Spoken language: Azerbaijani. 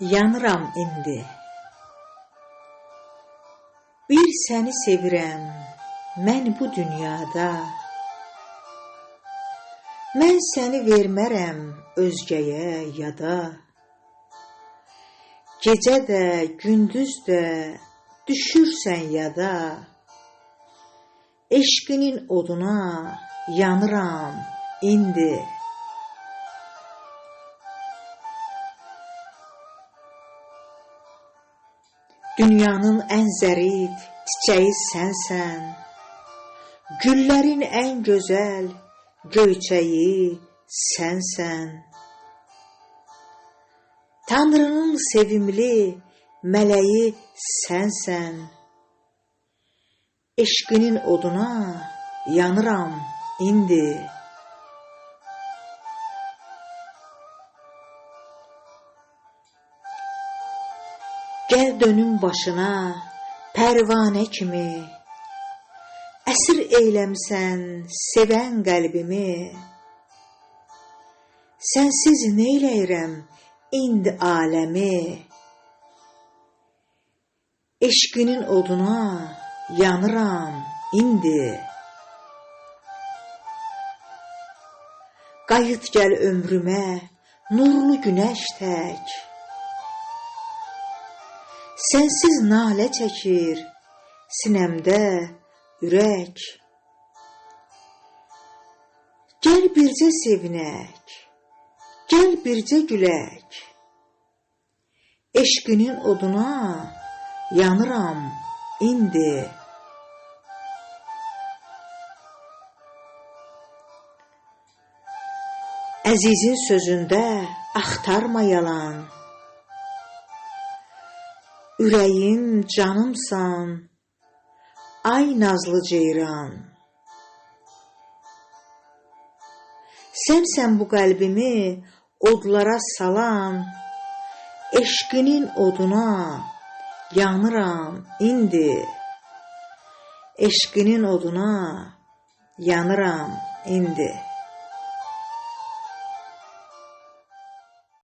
yanıram indi. Bir səni sevirəm mən bu dünyada. Mən səni vermərəm özgəyə yada. Gecə də, gündüz də düşürsən yada. Eşqinin oduna yanıram indi. Dünyanın ən zərif çiçəyi sənsən. Güllərin ən gözəl göyçəyi sənsən. Tanrının sevimli mələyi sənsən. Eşqinin oduna yanıram indi. Gəl dönüm başına pərvanə kimi. Əsir eyləmsən sevən qəlbimi. Sənsiz neyləyirəm indi aləmi? Eşqinin oduna yanıram indi. Qayıt gəl ömrümə nurlu günəş tək. Sənsiz nalə çəkir sinəmdə ürək. Gəl bircə sevinək, gəl bircə gülək. Eşqinin oduna yanıram indi. Əzizin sözündə axtarma yalan. Ürəyim, canımsan, ay nazlı ceyran. Sənsən bu qəlbimi odlara salan, eşqinin oduna yanıram indi. Eşqinin oduna yanıram indi.